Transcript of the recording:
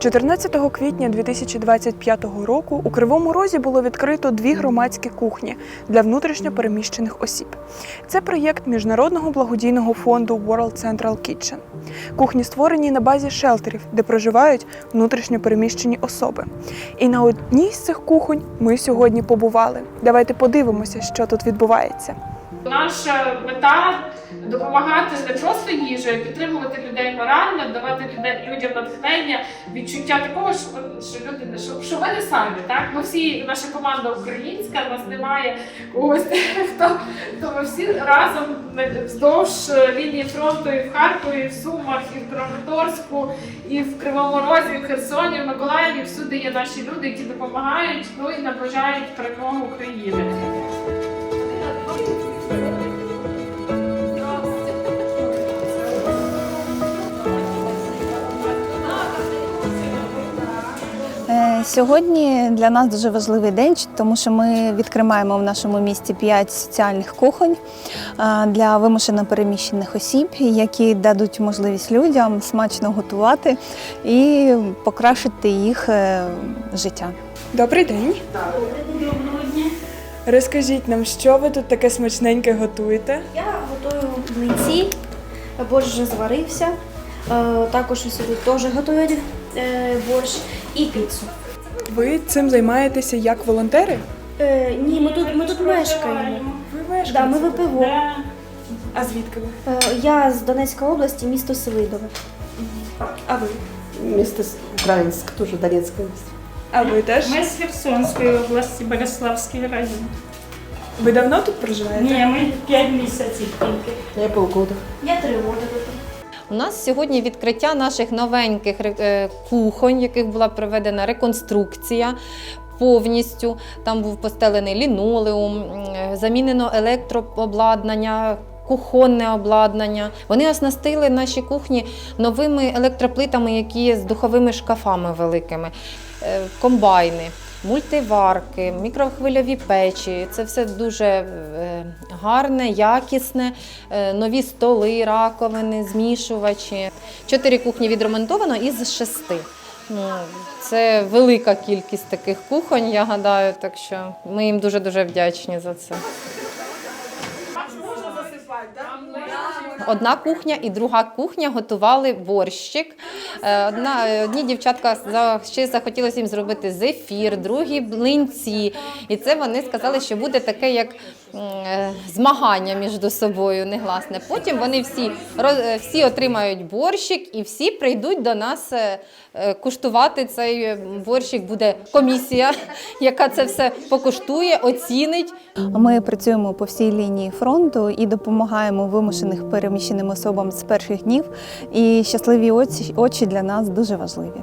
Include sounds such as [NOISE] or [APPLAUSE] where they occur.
14 квітня 2025 року у Кривому Розі було відкрито дві громадські кухні для внутрішньо переміщених осіб. Це проєкт міжнародного благодійного фонду World Central Kitchen. Кухні створені на базі шелтерів, де проживають внутрішньо переміщені особи. І на одній з цих кухонь ми сьогодні побували. Давайте подивимося, що тут відбувається. Наша мета допомагати не просто їжею, а підтримувати людей морально, давати людям натхнення, відчуття такого, що, що люди що, що ви не самі. Так ми всі, наша команда українська, нас немає когось, [LAUGHS] хто то ми всі разом вздовж лінії фронту і в Харкові, і в Сумах, і в Краматорську, і в Кривому Розі, і в Херсоні, і в Миколаєві. Всюди є наші люди, які допомагають, ну і наближають перемогу України. Сьогодні для нас дуже важливий день, тому що ми відкриваємо в нашому місті п'ять соціальних кухонь для вимушено переміщених осіб, які дадуть можливість людям смачно готувати і покращити їх е, життя. Добрий день. Розкажіть нам, що ви тут таке смачненьке готуєте? Я готую млинці, борщ вже зварився. Е, Також і сюди теж готують е, борщ і піцу. Ви цим займаєтеся як волонтери? Е, Ні, ми тут, ми тут мешкаємо. Ви Да, ми ВПО. А звідки ви? Е, Я з Донецької області, місто Селидове. А ви? Место с- Украинск, тоже Донецкая область. А ви теж? Ми з Херсонської області, Бориславський район. Ви давно тут проживаєте? Ні, ми 5 місяців тільки. Я полгода. Я три роки. У нас сьогодні відкриття наших новеньких е, кухонь, яких була проведена реконструкція. Повністю там був постелений лінолеум, е, замінено електрообладнання, кухонне обладнання. Вони оснастили наші кухні новими електроплитами, які з духовими шкафами великими, е, комбайни. Мультиварки, мікрохвильові печі це все дуже е, гарне, якісне, Е, нові столи, раковини, змішувачі. Чотири кухні відремонтовано із шести. Ну, це велика кількість таких кухонь, я гадаю, так що ми їм дуже дуже вдячні за це. Одна кухня і друга кухня готували борщик. Е, Одна, одні дівчатка за- ще захотілося їм зробити зефір, другі блинці. І це вони сказали, що буде таке як е, Е, змагання між собою негласне. Потім вони всі е, всі отримають борщик і всі прийдуть до нас е, куштувати цей борщик. Буде комісія, [LAUGHS] яка це все покуштує, оцінить. Ми працюємо по всій лінії фронту і допомагаємо вимушених переміщеним особам з перших днів. І щасливі очі для нас дуже важливі.